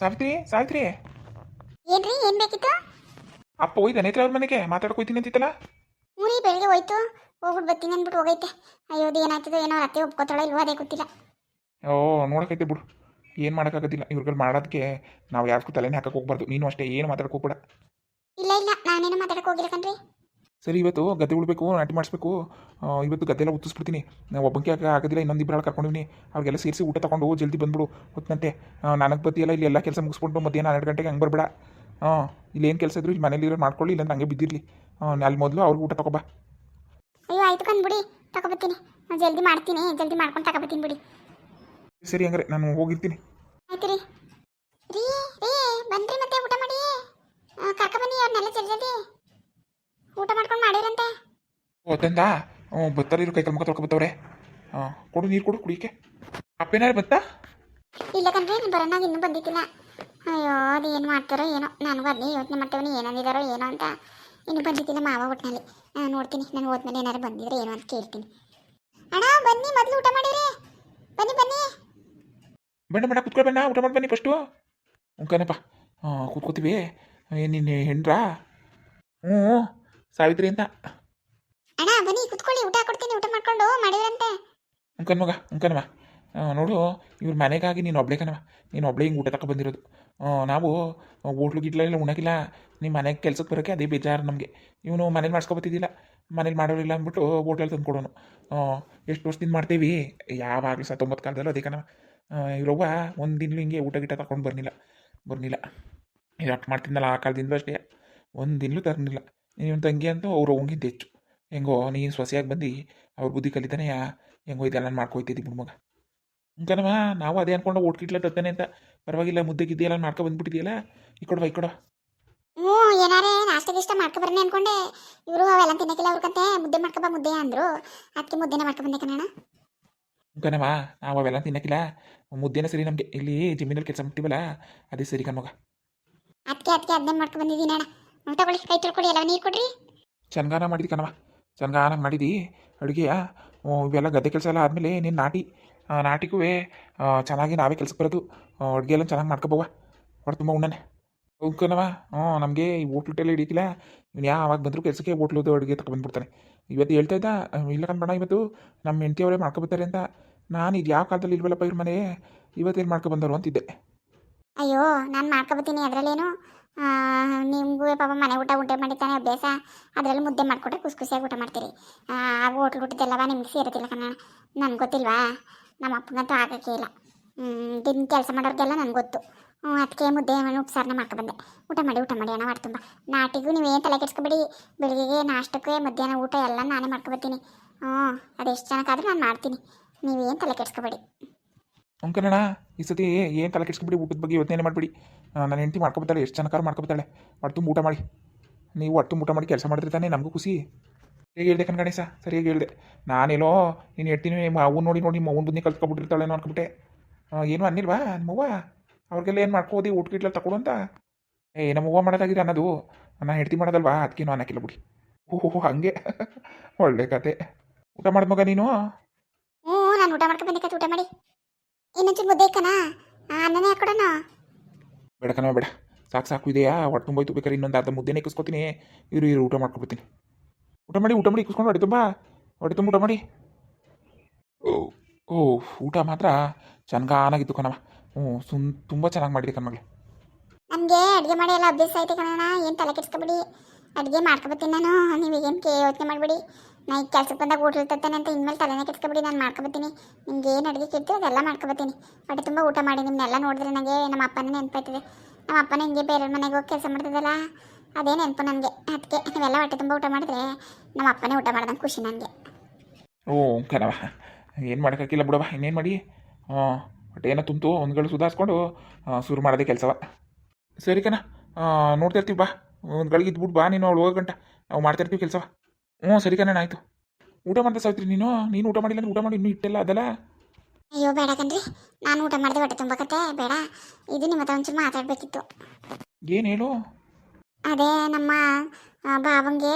ಸಾವಿತ್ರಿ ಸಾವಿತ್ರಿ. ಏನ್ರಿ ಏನ್ ಬೇಕಿತ್ತು? ಅಪ್ಪ ಹೋಯ್ದ ನೇತ್ರ ಅವ್ರ ಮನೆಗೆ ಮಾತಾಡ್ಕೊಯ್ತೀನಿ ಅಂತಿತ್ತಲ್ಲ? ಮುನಿ ಬೆಳಿಗ್ಗೆ ಹೋಯ್ತು ಹೋಗ್ಬಿಟ್ಟು ಬರ್ತೀನಿ ಅಂದ್ಬಿಟ್ಟು ಹೋಗೈತೆ. ಅಯ್ಯೋ ಅದು ಏನಾಯ್ತದೋ ಏನೋ ಅತ್ತೆ ಒಪ್ಕೋತಾಳೋ ಇಲ್ವೋ ಅದೇ ಗೊತ್ತಿಲ್ಲ. ಓ ನೋಡಕೈತೆ ಬಿಡು. ಏನು ಮಾಡೋಕ್ಕಾಗೋದಿಲ್ಲ ಇವ್ರುಗಳು ಮಾಡೋದಕ್ಕೆ ನಾವು ಯಾರಿಗೂ ತಲೆನೇ ಹಾಕಕ್ಕೆ ಹೋಗ್ಬಾರ್ದು. ನೀನು ಅಷ್ಟೇ ಏನು ಮಾತಾಡಕ್ಕೆ ಹೋಗ್ಬೇಡ. ಇಲ್ಲ ಇಲ್ಲ ನಾನೇನು ಮಾತಾಡಕ್ ಹೋಗಿಲ್ಲ ಕಣ್ರಿ. ಸರಿ ಇವತ್ತು ಗದ್ದೆ ಉಳ್ಬೇಕು ನಾಟಿ ಮಾಡಿಸ್ಬೇಕು. ಇವತ್ತು ಇವತ್ತು ಗದ್ದೆಲ್ಲ ಉತ್ತಿಸ್ಬಿಡ್ತೀನಿ. ನಾವು ಒಬ್ಬಂಕಿ ಆಗ ಆಗೋದಿಲ್ಲ ಇನ್ನೊಂದು ಇಬ್ಬರು ಕರ್ಕೊಂಡಿನಿ ಅವ್ರಿಗೆಲ್ಲ ಸೇರಿಸಿ ಊಟ ತೊಗೊಂಡು ಜಲ್ದಿ ಬಂದ್ಬಿಡು. ಹೊತ್ತಂತೆ ನನಗೆ ಬತ್ತಿಯಲ್ಲ ಇಲ್ಲಿ ಎಲ್ಲ ಕೆಲಸ ಮುಗಿಸ್ಕೊಂಡು ಮಧ್ಯಾಹ್ನ ಹನ್ನೆರಡು ಗಂಟೆಗೆ ಹಂಗೆ ಬರಬೇಡ. ಹಾಂ ಇಲ್ಲಿ ಏನು ಕೆಲಸ ಇದ್ರು ಇಲ್ಲಿ ಮನೇಲಿ ಇರೋ ಮಾಡ್ಕೊಳ್ಳಿ ಇಲ್ಲಾಂದ್ರೆ ಹಂಗೆ ಬಿದ್ದಿರಲಿ. ಅಲ್ಲಿ ಮೊದಲು ಅವ್ರಿಗೆ ಊಟ ತಗೋಬಾ. ಅಯ್ಯೋ ಆಯ್ತು ಕಂದ್ಬಿಡಿ ತಗೋಬತ್ತೀನಿ. ಜಲ್ದಿ ಮಾಡ್ತೀನಿ. ಜಲ್ದಿ ಮಾಡ್ಕೊಂಡು ತಗೋಬತ್ತೀನಿ ಬಿಡಿ. ಸರಿ ಹಂಗಾರೆ ನಾನು ಹೋಗಿರ್ತೀನಿ. ಆಯ್ತು ರೀ ರೀ ಬನ್ರಿ ಮತ್ತೆ ಊಟ ಮಾಡಿ ಕರ್ಕ ಬನ್ನಿ ಅವ್ರನ್ನೆಲ್ಲ ಜಲ್ದಿ ಜಲ್ದಿ ಊಟ ಮಾಡ್ಕೊಂಡು ಮಾಡಿರಂತೆ ಹೋದಂದ ಹ್ಞೂ ಬರ್ತಾರೆ ಇರು ಕೈ ಮುಖ ತೊಳ್ಕೊ ಬತ್ತವ್ರೆ ಹಾಂ ಕೊಡು ನೀರು ಕೊಡು ಕುಡಿಯಕ್ಕೆ. ಅಪ್ಪೇನಾರು ಬತ್ತಾ? ಇಲ್ಲ ಕಣ್ರಿ ನೀವು ಬರೋಣ ಇನ್ನೂ ಬಂದಿದ್ದಿಲ್ಲ. ಅಯ್ಯೋ ಅದು ಏನು ಮಾಡ್ತಾರೋ ಏನೋ. ನಾನು ಅದನ್ನೇ ಯೋಚನೆ ಮಾಡ್ತೇವೆ ಏನಂದಿದಾರೋ ಏನೋ ಅಂತ. ಇನ್ನೂ ಬಂದಿದ್ದಿಲ್ಲ ಮಾವ ಒಟ್ಟಿನಲ್ಲಿ ನೋಡ್ತೀನಿ ನಾನು ಹೋದ್ಮೇಲೆ ಏನಾರು ಬಂದಿದ್ರೆ ಏನೋ ಅಂತ ಕೇಳ್ತೀನಿ. ಅಣ್ಣ ಬನ್ನಿ ಮೊದಲು ಊಟ ಮಾಡಿರಿ ಬನ್ನಿ ಬನ್ನಿ. ಬಣ್ಣ ಬಣ್ಣ ಕುತ್ಕೊಳ್ಳಿ ಬಣ್ಣ ಊಟ ಮಾಡಿ ಬನ್ನಿ ಫಸ್ಟು ಉಂಕನಪ್ಪ ಹಾಂ ಕೂತ್ಕೋತೀವಿ. ಏನು ನಿನ್ನ ಹೆಂಡ್ರಾ ಹ್ಞೂ ಸಾವಿತ್ರಿ ಅಂತ. ಅಣ್ಣ, ಬನ್ನಿ, ಕುತ್ಕೊಳ್ಳಿ, ಊಟ ಕೊಡ್ತೀನಿ, ಊಟ ಮಾಡ್ಕೊಂಡು ಮಾಡಿದ್ರಂತೆ ಅಂಕನ್ ಮಗ ಉಂಕನವ ನೋಡು, ಇವ್ರ ಮನೆಗಾಗಿ ನೀನು ಒಬ್ಳೆ ಕಣವ ನೀನು ಒಬ್ಳೆ ಹಿಂಗೆ ಊಟ ತಕ ಬಂದಿರೋದು. ನಾವು ಹೋಟ್ಲು ಗಿಟ್ಲೆಲ್ಲ ಉಣಕಿಲ್ಲ. ನಿಮ್ಮ ಮನೆಗೆ ಕೆಲ್ಸಕ್ಕೆ ಬರೋಕ್ಕೆ ಅದೇ ಬೇಜಾರು ನಮಗೆ. ಇವನು ಮನೇಲಿ ಮಾಡಿಸ್ಕೊಬತ್ತಿದ್ದಿಲ್ಲ ಮನೇಲಿ ಮಾಡೋರಿಲ್ಲ ಅಂದ್ಬಿಟ್ಟು ಹೋಟೆಲ್ ತಂದು ಕೊಡೋನು. ಎಷ್ಟು ವರ್ಷದಿಂದ ಮಾಡ್ತೀವಿ? ಯಾವಾಗಲೂ ಸತ್ತೊಂಬತ್ತು ಕಾಲದಲ್ಲೂ ಅದೇ ಕಣವ ಇವ್ರವ್ವ ಒಂದು ದಿನ ಹಿಂಗೆ ಊಟ ಗಿಟ ತಗೊಂಡು ಬರ್ನಿಲ್ಲ. ಬರ್ನಿಲ್ಲ. ಅಟ್ ಮಾಡ್ತಿದ್ದಲ್ಲ ಆ ಕಾಲದಿಂದ ಅಷ್ಟೇ. ಒಂದು ದಿನಲೂ ತರಲಿಲ್ಲ ಇವನು ತಂಗಿ ಅಂತೂ ಅವ್ರು ಹೋಗಿದ್ದು ಹೆಚ್ಚು. ಹೆಂಗೋ ನೀನು ಸೊಸೆಯಾಗಿ ಬಂದು ಅವ್ರ ಬುದ್ಧಿ ಕಲಿತಾನೆಯ ಹೆಂಗೋ ಇದೆಲ್ಲ ಮಾಡ್ಕೊಯ್ತಿದ್ದಿ ಬಿಡು ಮಗ. ನಾವು ಅದೇ ಅನ್ಕೊಂಡು ಓಟ್ಕಿಟ್ಲ ತತ್ತಾನೆ ಅಂತ. ಪರವಾಗಿಲ್ಲ ಮುದ್ದೆ ಗಿದ್ದೆ ಎಲ್ಲ ಮಾಡ್ಕೊ ಬಂದ್ಬಿಟ್ಟಿದೆಯಲ್ಲ? ಈ ಕೊಡವ ಈ ಕೊಡವ. ಹ್ಞೂ ಏನಾರೇ ನಾಷ್ಟ ಗಿಷ್ಟ ಮಾಡ್ಕೊ ಬರ್ನೆ ಅನ್ಕೊಂಡೆ. ಇವರು ಅವೆಲ್ಲ ತಿನ್ನಕ್ಕಿಲ್ಲ ಅವ್ರಕಂತೆ ಮುದ್ದೆ ಮಾಡ್ಕೊ ಬಾ ಮುದ್ದೆ ಅಂದ್ರು. ಅದಕ್ಕೆ ಮುದ್ದೆನೇ ಮಾಡ್ಕೊ ಬಂದೆ ಕಣಣ್ಣ. ಅಂಕನವ ನಾವು ಅವೆಲ್ಲ ತಿನ್ನಕ್ಕಿಲ್ಲ ಮುದ್ದೆನೇ ಸರಿ ನಮಗೆ. ಇಲ್ಲಿ ಜಮೀನಲ್ಲಿ ಕೆಲಸ ಮಾಡ್ತೀವಲ್ಲ ಅದೇ ಸರಿ ಕಣ್ಮಗ ಅದಕ್ಕೆ ಅದಕ್ಕೆ ಅದನ್ನೇ ಮಾಡ್ಕೊ ಬಂದಿದ್ದೀನಿ ಅಣ್ಣ ಊಟ ಕೊಡಿ ಕೈ ತೊಳ್ಕೊಡಿ ಎಲ್ಲ ನೀರು ಕೊಡ್ರಿ. ಚನ್ಗಾನ ಮಾಡಿದ್ವಿ ಕಣವ ಚನ್ಗಾನ ಮಾಡಿದಿ? ಅಡುಗೆಯ? ಇವೆಲ್ಲ ಗದ್ದೆ ಕೆಲಸ ಎಲ್ಲ ಆದಮೇಲೆ ನೀನು ನಾಟಿ ನಾಟಿಗೂ ಚೆನ್ನಾಗಿ ನಾವೇ ಕೆಲಸಕ್ಕೆ ಬರೋದು. ಅಡುಗೆ ಎಲ್ಲ ಚೆನ್ನಾಗಿ ಮಾಡ್ಕೊಬೋವ? ಹೊರ ತುಂಬ ಉಣ್ಣನೆ. ಉಂಕನವ ಹ್ಞೂ ನಮಗೆ ಈ ಹೋಟ್ಲು ಟೆಲ್ಲ ಹಿಡಿತಿಲ್ಲ. ಇವ್ನು ಯಾವಾಗ ಬಂದರೂ ಕೆಲಸಕ್ಕೆ ಹೋಟ್ಲದು ಅಡುಗೆ ತಗೊಬಂದ್ಬಿಡ್ತಾನೆ ಇವತ್ತು ಹೇಳ್ತಾ ಇದ್ದ ಇಲ್ಲ ಕಣ್ಬಣ್ಣ ಇವತ್ತು ನಮ್ಮ ಹೆಂಡತಿಯವರೇ ಮಾಡ್ಕೊಬತ್ತಾರೆ ಅಂತ. ನಾನು ಇದು ಯಾವ ಕಾಲದಲ್ಲಿ ಇಲ್ವಲ್ಲಪ್ಪ ಇವ್ರ ಮನೆ ಇವತ್ತೇನು ಮಾಡ್ಕೊಬಂದರು ಅಂತಿದ್ದೆ. ಅಯ್ಯೋ, ನಾನು ಮಾಡ್ಕೊಬತ್ತೀನಿ ಅದರಲ್ಲೇನು? ನಿಮಗೂ ಪಾಪ ಮನೆ ಊಟ ಊಟ ಮಾಡಿದ್ದಾನೆ, ಅಭ್ಯಾಸ. ಅದರಲ್ಲಿ ಮುದ್ದೆ ಮಾಡಿಕೊಟ್ರೆ ಖುಷಿ ಖುಷಿಯಾಗಿ ಊಟ ಮಾಡ್ತೀರಿ. ಆ ಹೋಟ್ಲು ಊಟದ್ದೆಲ್ಲವ ನಿಮ್ಗೆ ಸೇರೋದಿಲ್ಲ ಕಣ. ನನ್ಗೆ ಗೊತ್ತಿಲ್ವಾ? ನಮ್ಮ ಅಪ್ಪಂಗಂತೂ ಆಗೋಕ್ಕೆ ಇಲ್ಲ. ದಿನ ಕೆಲಸ ಮಾಡೋರಿಗೆಲ್ಲ ನನಗೆ ಗೊತ್ತು. ಅದಕ್ಕೆ ಮುದ್ದೆ ಉಪ್ಸಾರನ್ನ ಮಾಡ್ಕೊಬಂದೆ ಊಟ ಮಾಡಿ ಊಟ ಮಾಡಿ ಅಣ್ಣ ಮಾಡಿ ತುಂಬ. ನಾಟಿಗೂ ನೀವೇನು ತಲೆ ಕೆಡ್ಸ್ಕೊಬೇಡಿ. ಬೆಳಿಗ್ಗೆಗೆ ನಾಷ್ಟಕ್ಕೆ, ಮಧ್ಯಾಹ್ನ ಊಟ ಎಲ್ಲ ನಾನೇ ಮಾಡ್ಕೊಬರ್ತೀನಿ ಹ್ಞೂ ಅದೆಷ್ಟು ಜನಕ್ಕಾದ್ರೂ ನಾನು ಮಾಡ್ತೀನಿ. ನೀವೇನು ತಲೆ ಕೆಡ್ಸ್ಕೊಬೇಡಿ. ಅಂಕನಣ್ಣ ಈ ಸತಿ ಏನು ತಲೆ ಕೆಡ್ಸ್ಕೊಂಬಿಡಿ, ಊಟದ ಬಗ್ಗೆ ಯೋಚನೆ ಮಾಡಿಬಿಡಿ. ನನ್ನ ಹೆಂಡತಿ ಮಾಡ್ಕೊಬತ್ತಾಳೆ, ಎಷ್ಟು ಜನಕಾರ ಮಾಡ್ಕೊಬತ್ತಾಳೆ. ತುಂಬ ಊಟ ಮಾಡಿ. ನೀವು ಹೊಟ್ಟು ಊಟ ಮಾಡಿ ಕೆಲಸ ಮಾಡಿದ್ರೆ ತಾನೇ ನಮಗೂ ಖುಷಿ. ಹೇಗೆ ಹೇಳ್ದೆ ಗಣೇಶ, ಸರಿಯಾಗಿ ಹೇಳಿದೆ. ನಾನೇನೋ ನೀನು ಹೇಳ್ತೀನಿ ಅವ್ನು ನೋಡಿ ನೋಡಿ ಅವ್ನ ಬುದ್ಧಿ ಕಲ್ತ್ಕೊಬಿಟ್ಟಿರ್ತಾಳೇನೋ ಅನ್ಕೊಬಿಟ್ಟೆ. ಏನು ಅನ್ನಿಲ್ವಾ ನಮ್ಮವ್ವ? ಅವ್ರಿಗೆಲ್ಲ ಏನು ಮಾಡ್ಕೋದಿ ಊಟ ಗಿಟ್ಲ ತಗೊಡು ಅಂತ. ಏ, ನಮ್ಮವ್ವ ಮಾಡೋದಾಗಿದೆ ಅನ್ನೋದು. ನಾನು ಹೆಂಡ್ತಿ ಮಾಡೋದಲ್ವಾ ಅದಕ್ಕೇನು ಅನ್ನಕ್ಕಿಲ್ಲ ಬಿಡಿ. ಓಹೋ, ಹಾಗೆ. ಒಳ್ಳೆ ಕತೆ. ಊಟ ಮಾಡಿದ ಮಗ ನೀನು? ನಾನು ಊಟ ಬಂದಿಕ್ಕೆ ಊಟ ಮಾಡಿ. ಇನ್ನೊಂಚೂರು ಮುದ್ದೆ ಕಣ ಅನ್ನನೇ ಹಾಕೊಡೋಣ? ಬೇಡ ಕಣವ ಬೇಡ. ಸಾಕು ಸಾಕು ಇದೆಯಾ? ಹೊಟ್ಟೆ ತುಂಬೋಯ್ತು ಬೇಕಾದ್ರೆ ಇನ್ನೊಂದು ಅರ್ಧ ಮುದ್ದೆನೇ ಇಕ್ಕಿಸ್ಕೊತೀನಿ. ಇರು ಇರು ಊಟ ಮಾಡ್ಕೊಬಿಡ್ತೀನಿ. ಊಟ ಮಾಡಿ ಊಟ ಮಾಡಿ ಇಕ್ಕಿಸ್ಕೊಂಡು ಹೊಟ್ಟೆ ತುಂಬ. ಹೊಡೆ ತುಂಬ ಊಟ ಮಾಡಿ. ಓ ಓ ಊಟ ಮಾತ್ರ ಚೆನ್ನಾಗಿತ್ತು ಕಣವ ಹ್ಞೂ ಸುಮ್ ತುಂಬ ಚೆನ್ನಾಗಿ ಮಾಡಿದೆ ಕಣ್ಮಗಳು ನಮಗೆ ಅಡುಗೆ ಮಾಡಿ ಎಲ್ಲ ಅಭ್ಯಾಸ ಐತೆ ಕಣಣ್ಣ. ಏನು ತಲೆ ಕೆಡಿಸ್ಕೊಬಿಡಿ. ಅಡುಗೆ ಮಾಡ್ಕೊಬತ್ತೀನಿ ನಾನು. ನೀವು ಏನು ಕೇ ಯೋಚನೆ ಮಾಡಬೇಡಿ. ನಾ ಈಗ ಕೆಲ್ಸಕ್ಕೆ ಬಂದಾಗ ಊಟ ಅಂತ ಇನ್ಮೇಲೆ ತಲೆನೇ ಕೆಡ್ಸ್ಕೊಬಿಡಿ, ನಾನು ಮಾಡ್ಕೊಬತ್ತೀನಿ. ನಿಮ್ಗೆ ಏನು ಅಡುಗೆ ಕೇಳ್ತೀವಿ ಅದೆಲ್ಲ ಮಾಡ್ಕೊಬತ್ತೀನಿ. ಹೊಟ್ಟೆ ತುಂಬ ಊಟ ಮಾಡಿ ನಿಮ್ಮನ್ನೆಲ್ಲ ನೋಡಿದ್ರೆ ನನಗೆ ನಮ್ಮ ಅಪ್ಪನೇ ನೆನಪಾಯ್ತದೆ. ನಮ್ಮ ಅಪ್ಪನ ಹಿಂಗೆ ಬೇರೆ ಮನೆಗೆ ಹೋಗಿ ಕೆಲಸ ಮಾಡ್ತದಲ್ಲ ಅದೇ ನೆನಪು ನನಗೆ. ಅದಕ್ಕೆ ನೀವೆಲ್ಲ ಹೊಟ್ಟೆ ತುಂಬ ಊಟ ಮಾಡಿದ್ರೆ ನಮ್ಮ ಅಪ್ಪನೇ ಊಟ ಮಾಡ್ದಂಗೆ ಖುಷಿ ನನಗೆ. ಓ ಕಣವ ಏನು ಮಾಡೋಕ್ಕಾಗಿಲ್ಲ ಬಿಡವ ಇನ್ನೇನು ಮಾಡಿ? ಹಾಂ ಬಟ್ ಏನೋ ತುಂತು ಒಂದ್ಗಳು ಸುಧಾರಿಸ್ಕೊಂಡು ಶುರು ಮಾಡೋದೇ ಕೆಲಸವ. ಸರಿ ಕಣ ನೋಡ್ತಿರ್ತೀವಿ ಬಾ. ಒಂದು ಗಳಿಗೆ ಇದ್ಬಿಟ್ಟು ಬಾ ನೀನು, ಅವಳು ಹೋಗೋ ಗಂಟ. ನಾವು ಮಾಡ್ತಿರ್ತೀವಿ ಕೆಲಸವ. ಹ್ಞೂ ಸರಿ ಕಣ ಆಯಿತು. ಊಟ ಮಾಡ್ದೆ ಸಾವಿತ್ರಿ ನೀನು? ನೀನು ಊಟ ಮಾಡಿಲ್ಲ ಅಂದ್ರೆ ಊಟ ಮಾಡಿ ಇನ್ನೂ ಇಟ್ಟೆಲ್ಲ ಅದಲ್ಲ? ಅಯ್ಯೋ ಬೇಡ ಕಣ್ರಿ. ನಾನು ಊಟ ಮಾಡಿದೆ ಹೊಟ್ಟೆ ತುಂಬಕತ್ತೆ ಕತೆ ಬೇಡ. ಇದು ನಿಮ್ಮ ಹತ್ರ ಒಂಚೂರು ಮಾತಾಡಬೇಕಿತ್ತು. ಏನು ಹೇಳು? ಅದೇ ನಮ್ಮ ಆ, ಭಾವಂಗೆ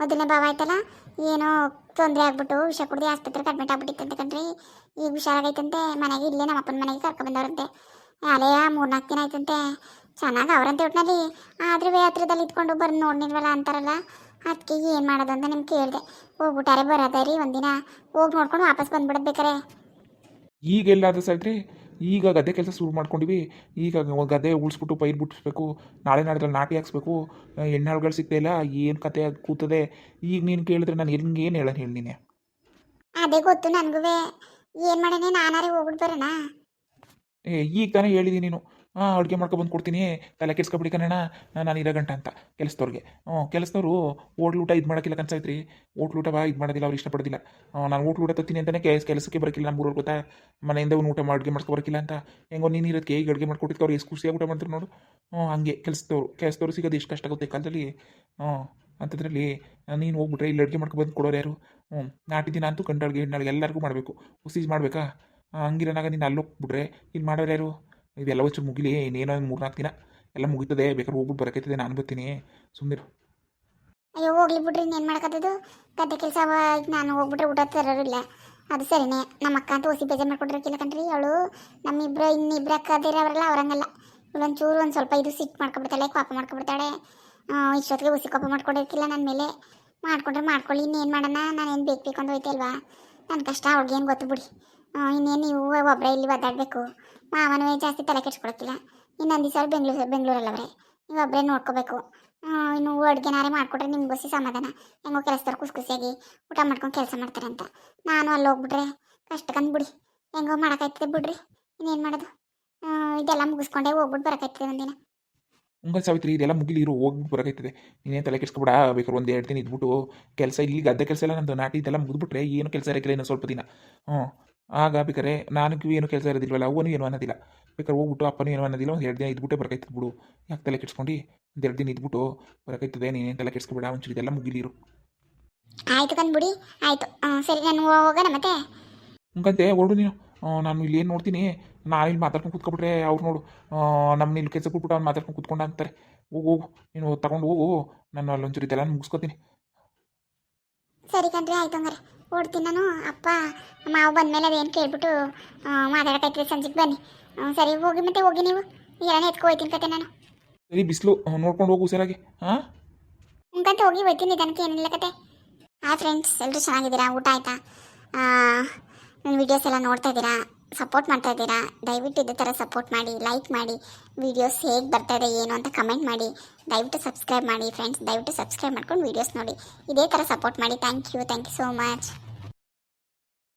ಮೊದಲನೇ ಭಾವ ಆಯ್ತಲ್ಲ ಏನೋ ತೊಂದರೆ ಆಗ್ಬಿಟ್ಟು ವಿಷ ಕುಡ್ದು ಆಸ್ಪತ್ರೆಗೆ ಅಡ್ಮಿಟ್ ಆಗ್ಬಿಟ್ಟಿತ್ತಂತೆ ಕಣ್ರಿ. ಈಗ ಹುಷಾರಾಗೈತಂತೆ ಮನೆಗೆ ಇಲ್ಲೇ ನಮ್ಮ ಅಪ್ಪನ ಮನೆಗೆ ಕರ್ಕೊಂಡ್ಬಂದವ್ರಂತೆ ಅಲೆಯ ಮೂರ್ನಾಲ್ಕು ದಿನ ಆಯ್ತಂತೆ. ಚೆನ್ನಾಗಿ ಅವರಂತೆ ಒಟ್ಟಿನಲ್ಲಿ ಆದ್ರೂ ಹತ್ರದಲ್ಲಿ ಇದ್ಕೊಂಡು ಬಂದು ನೋಡ್ನಿಲ್ವಲ್ಲ ಅಂತಾರಲ್ಲ. ಅದಕ್ಕೆ ಏನು ಮಾಡೋದು ಅಂತ ನಿಮ್ಗೆ ಕೇಳಿದೆ. ಹೋಗ್ಬಿಟ್ಟಾರೆ ಬರೋದೇ ರೀ ಒಂದಿನ. ಹೋಗಿ ನೋಡ್ಕೊಂಡು ವಾಪಸ್ ಬಂದ್ಬಿಡೋದು ಬೇಕಾರೆ. ಈಗ ಎಲ್ಲಾದ್ರೂ ಸಾಯ್ತ್ರಿ ಈಗ ಗದ್ದೆ ಕೆಲಸ ಶುರು ಮಾಡ್ಕೊಂಡಿವಿ. ಈಗ ಗದ್ದೆ ಉಳಿಸ್ಬಿಟ್ಟು ಪೈರು ಬಿಟ್ಟಿಸ್ಬೇಕು. ನಾಳೆ ನಾಡಿದ್ರಲ್ಲಿ ನಾಟಿ ಹಾಕ್ಸ್ಬೇಕು. ಎಣ್ಣಾಳುಗಳು ಸಿಗ್ತಾ ಇಲ್ಲ. ಏನು ಕತೆ ಕೂತದೆ. ಈಗ ನೀನು ಕೇಳಿದ್ರೆ ನಾನು ಹೆಂಗೆ ಏನು ಹೇಳೋಣ ಹೇಳಿ ನೀನೆ. ಅದೇ ಗೊತ್ತು ನನಗೂ ಏನು ಮಾಡೇನೆ ನಾನಾರೇ ಹೋಗ್ಬಿಟ್ಟು ಬರೋಣ. ಏ ಈಗ ತಾನೇ ಹೇಳಿದ್ದೀನಿ ನೀನು. ಹಾಂ, ಅಡುಗೆ ಮಾಡ್ಕೊಬಂದು ಕೊಡ್ತೀನಿ. ತಲೆ ಕೆಡ್ಸ್ಕೊಬಿಡಿ ಕಣ ನಾನು ಇರೋ ಗಂಟ ಅಂತ ಕೆಲಸದವ್ರಿಗೆ. ಹ್ಞೂ, ಕೆಲಸದವರು ಓಟ್ಲು ಊಟ ಇದು ಮಾಡೋಕ್ಕಿಲ್ಲ ಕನ್ಸಾಯ್ತ್ರಿ ಓಟ್ಲು ಊಟ ಬಾ, ಇದು ಮಾಡೋದಿಲ್ಲ, ಅವ್ರು ಇಷ್ಟಪಡೋದಿಲ್ಲ. ನಾನು ಓಟ್ಲು ಊಟ ತತ್ತೀನಿ ಅಂತಲೇ ಕೆಲಸ, ಕೆಲಸಕ್ಕೆ ಬರೋಕ್ಕಿಲ್ಲ ನಮ್ಮ ಗೊತ್ತಾ? ಮನೆಯಿಂದ ಒಂದು ಊಟ ಅಡುಗೆ ಮಾಡ್ಕೊ ಬರೋಕ್ಕಿಲ್ಲ ಅಂತ. ಹೆಂಗೋ ನೀನು ಇರೋದಕ್ಕೆ ಹೇಗೆ ಅಡುಗೆ ಮಾಡ್ಕೊಟ್ಟಿದ್ದು ಅವ್ರು ಎಷ್ಟು ಖುಷಿಯಾಗಿ ಊಟ ಮಾಡ್ತಾರೆ ನೋಡು. ಹ್ಞೂ, ಹಂಗೆ ಕೆಲಸದವ್ರು ಕೆಲಸದವ್ರು ಸಿಗೋದು ಎಷ್ಟು ಕಷ್ಟ ಆಗುತ್ತೆ ಕಾಲದಲ್ಲಿ? ಹ್ಞೂ, ಅಂತದ್ರಲ್ಲಿ ನೀನು ಹೋಗ್ಬಿಟ್ರೆ ಇಲ್ಲಿ ಅಡುಗೆ ಮಾಡ್ಕೊಬಂದು ಕೊಡೋರು ಯಾರು? ಹ್ಞೂ, ನಾಟಿ ದಿನ ಅಂತೂ ಗಂಡು ಅಡುಗೆ ಎಲ್ಲರಿಗೂ ಮಾಡಬೇಕು. ಹುಸಿ ಮಾಡಬೇಕಾ? ಹಂಗಿರೋನಾಗ ನೀನು ಅಲ್ಲಿ ಹೋಗ್ಬಿಟ್ರೆ ಇಲ್ಲಿ ಮಾಡೋರು ಯಾರು? ಇದೆಲ್ಲ ವಚ್ಚು ಮುಗಿಲಿ, ಇನ್ನೇನೋ ಒಂದು ಮೂರ್ನಾಲ್ಕು ದಿನ. ಎಲ್ಲ ಮುಗಿತದೆ, ಬೇಕಾದ್ರೆ ಹೋಗ್ಬಿಟ್ಟು ಬರಕೈತಿದೆ, ನಾನು ಬರ್ತೀನಿ. ಸುಮ್ಮನೆ ಅಯ್ಯೋ, ಹೋಗ್ಲಿ ಬಿಡ್ರಿ, ಇನ್ನೇನು ಮಾಡಕತ್ತದು? ಗದ್ದೆ ಕೆಲಸ ನಾನು ಹೋಗ್ಬಿಟ್ರೆ ಊಟ ತರೋರಿಲ್ಲ ಅದು ಸರಿನೇ, ನಮ್ಮ ಅಕ್ಕ ಅಂತ ಹೊಸಿ ಬೇಜಾರು ಮಾಡ್ಕೊಂಡಿರಕ್ಕಿಲ್ಲ ಕಣ್ರಿ ಅವಳು. ನಮ್ಮಿಬ್ರು ಇನ್ನಿಬ್ರು ಅಕ್ಕ ಅದಿರೋರೆಲ್ಲ ಅವರಂಗಲ್ಲ. ಇವಳು ಒಂಚೂರು ಒಂದು ಸ್ವಲ್ಪ ಇದು ಸಿಟ್ಟು ಮಾಡ್ಕೊಬಿಡ್ತಾಳೆ, ಕೋಪ ಮಾಡ್ಕೊಬಿಡ್ತಾಳೆ. ಇಷ್ಟೊತ್ತಿಗೆ ಹುಸಿ ಕೋಪ ಮಾಡ್ಕೊಂಡಿರ್ತಿಲ್ಲ ನನ್ನ ಮೇಲೆ. ಮಾಡ್ಕೊಂಡ್ರೆ ಮಾಡ್ಕೊಳ್ಳಿ, ಇನ್ನೇನು ಮಾಡೋಣ? ನಾನೇನು ಬೇಕು ಬೇಕು ಅಂತ ಹೋಯ್ತಲ್ವಾ ನನ್ನ ಕಷ್ಟ, ಅವ್ಳಿಗೇನು ಗೊತ್ತು ಬಿಡಿ ಇನ್ನೇನು ನೀವು ಒಬ್ಬರೇ ಇಲ್ಲಿ ಒದ್ದಾಡಬೇಕು ಮಾವನೂ ಜಾಸ್ತಿ ತಲೆ ಕೆಡ್ಸ್ಕೊಳಕ್ಕಿಲ್ಲ ಇನ್ನೊಂದು ದಿವಸ ಬೆಂಗಳೂರು ಬೆಂಗಳೂರಲ್ಲವ್ರೆ ನೀವು ಒಬ್ಬರೇ ನೋಡ್ಕೋಬೇಕು. ಇನ್ನು ಅಡುಗೆನಾರೇ ಮಾಡಿಕೊಟ್ರೆ ನಿಮ್ಗೋಸಿ ಸಮಾಧಾನ. ಹೆಂಗೋ ಕೆಲಸದವ್ರು ಖುಷಿ ಖುಷಿಯಾಗಿ ಊಟ ಮಾಡ್ಕೊಂಡು ಕೆಲಸ ಮಾಡ್ತಾರೆ ಅಂತ. ನಾನು ಅಲ್ಲಿ ಹೋಗ್ಬಿಟ್ರೆ ಕಷ್ಟಕ್ಕಂದು ಬಿಡಿ. ಹೆಂಗೋ ಮಾಡೋಕ್ಕಾಯ್ತದೆ ಬಿಡ್ರಿ. ಇನ್ನೇನು ಮಾಡೋದು? ಇದೆಲ್ಲ ಮುಗಿಸ್ಕೊಂಡೆ ಹೋಗ್ಬಿಟ್ಟು ಬರೋಕ್ಕಾಯ್ತದೆ ಒಂದಿನ. ಹಂಗಲ್ ಸಾವಿತ್ರಿ, ಇದೆಲ್ಲ ಮುಗಿಲಿ ಇರು ಹೋಗ್ಬಿಟ್ಟು ಬರೋಕೈತದೆ ನೀನೇನು ತಲೆ ಕೆಡ್ಸ್ಕೊಬಿಡ, ಬೇಕಾದ್ರೆ ಒಂದು ಎರಡು ದಿನ ಇದ್ಬಿಟ್ಟು. ಕೆಲಸ ಇಲ್ಲಿ ಗದ್ದೆ ಕೆಲಸ ಎಲ್ಲ ನಂದು ನಾಟಿ ಇದೆಲ್ಲ ಮುಗಿದ್ಬಿಟ್ರೆ ಏನು ಕೆಲಸ ಇರೋಕ್ಕಿಲ್ಲ ಇನ್ನೊಂದು ಸ್ವಲ್ಪ ದಿನ. ಹ್ಞೂ ಆಗ ಬೇಕಾರೆ ನನಗೂ ಏನು ಕೆಲಸ ಇರೋದಿಲ್ವಲ್ಲ ಅವನು ಏನು ಅನ್ನೋದಿಲ್ಲ. ಬೇಕಾದ್ರೆ ಹೋಗ್ಬಿಟ್ಟು ಅಪ್ಪನೂ ಏನು ಅನ್ನೋದಿಲ್ಲ ಒಂದು ಎರಡು ದಿನ ಇದ್ಬಿಟ್ಟೆ ಬರಕೈತದ ಬಿಡು. ಯಾಕೆ ತಲೆ ಕೆಡ್ಸ್ಕೊಂಡು? ಒಂದು ಎರಡು ದಿನ ಇದ್ಬಿಟ್ಟು ಬರಕೈತದೆ ನೀನೇನು ತಲೆ ಕೆಡ್ಸ್ಕೊಬೇಡ ಒಂಚೂರು ಇದೆಲ್ಲ ಮುಗಿಲಿರು. ಆಯ್ತು ಕಂದ್ಬಿಡಿ ಆಯ್ತು. ಸರಿ ನಾನು ಹೋಗೋಣ ಮತ್ತೆ? ಹಂಗಂತೆ ಹೊರಡು ನೀನು. ನಾನು ಇಲ್ಲಿ ಏನು ನೋಡ್ತೀನಿ? ನಾನು ಇಲ್ಲಿ ಮಾತಾಡ್ಕೊಂಡು ಕೂತ್ಕೊಬಿಟ್ರೆ ಅವ್ರು ನೋಡು. ನಮ್ಮ ಇಲ್ಲಿ ಕೆಲಸ ಕೊಟ್ಬಿಟ್ಟು ಅವ್ನು ಮಾತಾಡ್ಕೊಂಡು ಕೂತ್ಕೊಂಡ ಅಂತಾರೆ. ಹೋಗು ಹೋಗು. ನೀನು ತಗೊಂಡು ಹೋಗು. ನಾನು ಅಲ್ಲೊಂಚೂರು ಇದೆಲ್ಲ ಮುಗಿಸ್ಕೊತೀನಿ. ಸರಿ ಕಣ್ರಿ ಆಯ್ತು ಹಂಗಾರೆ. ಓಡ್ತೀನಿ ನಾನು ಅಪ್ಪ ಮಾವು ಬಂದಮೇಲೆ ಅದೇನು ಕೇಳ್ಬಿಟ್ಟು ಮಾತಾಡೋಕ್ಕಾಯ್ತದೆ ಸಂಜೆಗೆ ಬನ್ನಿ ಆ, ಸರಿ ಹೋಗಿ ಮತ್ತೆ ಹೋಗಿ ನೀವು ಏನೇ ಎತ್ಕೊ ಹೋಯ್ತೀನಿ ಕತೆ ನಾನು ಸರಿ ಬಿಸಿಲು ನೋಡ್ಕೊಂಡು ಹೋಗು ಹುಷಾರಾಗಿ ಹಾಂ ಉಂಕಂತ ಹೋಗಿ ಹೋಯ್ತೀನಿ ನಿಧಾನಕ್ಕೆ ಏನಿಲ್ಲ ಕತೆ ಹಾಯ್ ಫ್ರೆಂಡ್ಸ್ ಎಲ್ಲರೂ ಚೆನ್ನಾಗಿದ್ದೀರಾ ಊಟ ಆಯ್ತಾ ನನ್ನ ವೀಡಿಯೋಸ್ ಎಲ್ಲ ನೋಡ್ತಾ ಇದ್ದೀರಾ ಸಪೋರ್ಟ್ ಮಾಡ್ತಾ ಇದ್ದೀರಾ, ದಯವಿಟ್ಟು ಇದೇ ಥರ ಸಪೋರ್ಟ್ ಮಾಡಿ ಲೈಕ್ ಮಾಡಿ ವೀಡಿಯೋಸ್ ಹೇಗೆ ಬರ್ತಾ ಇದೆ, ಏನು ಅಂತ ಕಮೆಂಟ್ ಮಾಡಿ. ದಯವಿಟ್ಟು ಸಬ್ಸ್ಕ್ರೈಬ್ ಮಾಡಿ ಫ್ರೆಂಡ್ಸ್ ದಯವಿಟ್ಟು ಸಬ್ಸ್ಕ್ರೈಬ್ ಮಾಡ್ಕೊಂಡು ವೀಡಿಯೋಸ್ ನೋಡಿ. ಇದೇ ಥರ ಸಪೋರ್ಟ್ ಮಾಡಿ. Thank you thank you so much